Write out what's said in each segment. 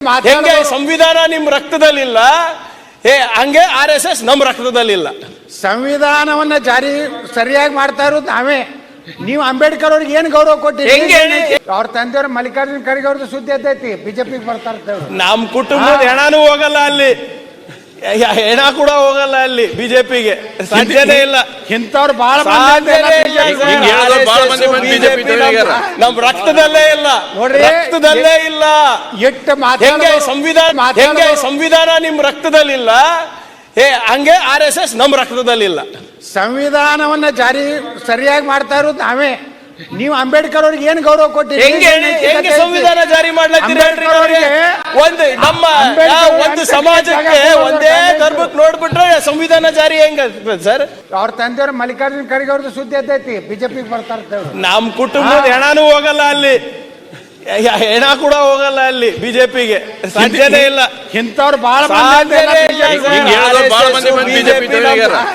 ಹೆಂಗೆ ಸಂವಿಧಾನ ನಿಮ್ ರಕ್ತದಲ್ಲಿಲ್ಲ? ಏ ಹಂಗೆ ಆರ್ ಎಸ್ ಎಸ್ ನಮ್ ರಕ್ತದಲ್ಲಿಲ್ಲ. ಸಂವಿಧಾನವನ್ನ ಜಾರಿ ಸರಿಯಾಗಿ ಮಾಡ್ತಾ ಇರೋದು ನಾವೇ. ನೀವು ಅಂಬೇಡ್ಕರ್ ಅವ್ರಿಗೆ ಏನ್ ಗೌರವ ಕೊಟ್ಟಿರಿ ಹೆಂಗೆ ಹೇಳಿ? ಅವ್ರ ತಂದೆಯವ್ರ ಮಲ್ಲಿಕಾರ್ಜುನ್ ಖರ್ಗೆ ಅವ್ರದ್ದು ಸುದ್ದಿ ಎದ್ದೈತಿ ಬಿಜೆಪಿ ಬರ್ತಾ ಇರ್ತೇವೆ ನಮ್ ಕುಟುಂಬದ ಹೆಣನೂ ಹೋಗಲ್ಲ ಅಲ್ಲಿ. ಹೆಣ ಕೂಡ ಹೋಗಲ್ಲ ಅಲ್ಲಿ ಬಿಜೆಪಿಗೆ. ಸಾಧ್ಯನೇ ಇಲ್ಲ. ಇಂಥವ್ರು ಬಹಳ ನಮ್- ರಕ್ತದಲ್ಲೇ ಇಲ್ಲ. ನೋಡ್ರಿ, ರಕ್ತದಲ್ಲೇ ಇಲ್ಲ. ಎಷ್ಟು ಹೆಂಗೆ ಸಂವಿಧಾನ ಹೆಂಗೆ ಸಂವಿಧಾನ ನಿಮ್ ರಕ್ತದಲ್ಲಿಲ್ಲ? ಏ ಹಂಗೆ ಆರ್ ಎಸ್ ಎಸ್ ನಮ್ ರಕ್ತದಲ್ಲಿಲ್ಲ. ಸಂವಿಧಾನವನ್ನ ಜಾರಿ ಸರಿಯಾಗಿ ಮಾಡ್ತಾ ಇರೋದು ನಾವೇ. ನೀವು ಅಂಬೇಡ್ಕರ್ ಅವ್ರಿಗೆ ಏನ್ ಗೌರವ ಕೊಟ್ಟಿರಿ ಹೆಂಗೆ ಹೇಳಿ? ಹೆಂಗೆ ಸಂವಿಧಾನ ಜಾರಿ ಮಾಡ್ಲತ್ತೀರಿ ಹೇಳ್ರಿ ಅವ್ರಿಗೆ? ಒಂದು ನಮ್ಮ ಒಂದು ಸಮಾಜಕ್ಕೆ ಒಂದೇ ಧರ್ಮಕ್ಕೆ ನೋಡ್ಬಿಟ್ರೆ ಸಂವಿಧಾನ ಜಾರಿ ಹೆಂಗ ಸರ್? ಅವ್ರ ತಂದೆಯವ್ರ ಮಲ್ಲಿಕಾರ್ಜುನ್ ಖರ್ಗೆ ಅವ್ರದ್ದು ಸುದ್ದಿ ಎದ್ದೈತಿ ಬಿಜೆಪಿ ಬರ್ತಾರ ನಮ್ ಕುಟುಂಬದ ಹೆಣಾನು ಹೋಗಲ್ಲ ಅಲ್ಲಿ. ಹೆಣ ಕೂಡ ಹೋಗಲ್ಲ ಅಲ್ಲಿ ಬಿಜೆಪಿಗೆ. ಸಾಧ್ಯನೇ ಇಲ್ಲ. ಇಂಥವ್ರು ಬಹಳ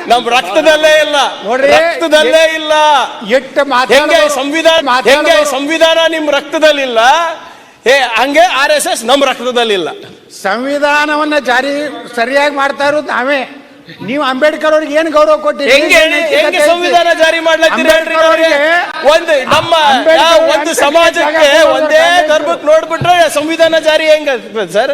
ನಮ್- ರಕ್ತದಲ್ಲೇ ಇಲ್ಲ. ನೋಡ್ರಿ, ರಕ್ತದಲ್ಲೇ ಇಲ್ಲ. ಎಷ್ಟು ಹೆಂಗೆ ಸಂವಿಧಾನ ಹೆಂಗೆ ಸಂವಿಧಾನ ನಿಮ್ ರಕ್ತದಲ್ಲಿಲ್ಲ? ಏ ಹಂಗೆ ಆರ್ ಎಸ್ ಎಸ್ ನಮ್ ರಕ್ತದಲ್ಲಿಲ್ಲ. ಸಂವಿಧಾನವನ್ನ ಜಾರಿ ಸರಿಯಾಗಿ ಮಾಡ್ತಾ ಇರೋದು ನಾವೇ. ನೀವು ಅಂಬೇಡ್ಕರ್ ಅವ್ರಿಗೆ ಏನ್ ಗೌರವ ಕೊಟ್ಟಿರಿ ಹೆಂಗೆ ಹೇಳಿ? ಹೆಂಗೆ ಸಂವಿಧಾನ ಜಾರಿ ಮಾಡ್ಲತ್ತೀರಿ ಒಂದು ನಮ್ಮ ಒಂದು ಸಮಾಜಕ್ಕೆ ಒಂದೇ ಗರ್ಭಕ್ಕೆ ನೋಡ್ಬಿಟ್ರೆ ಸಂವಿಧಾನ ಜಾರಿ ಹೆಂಗ ಸರ್?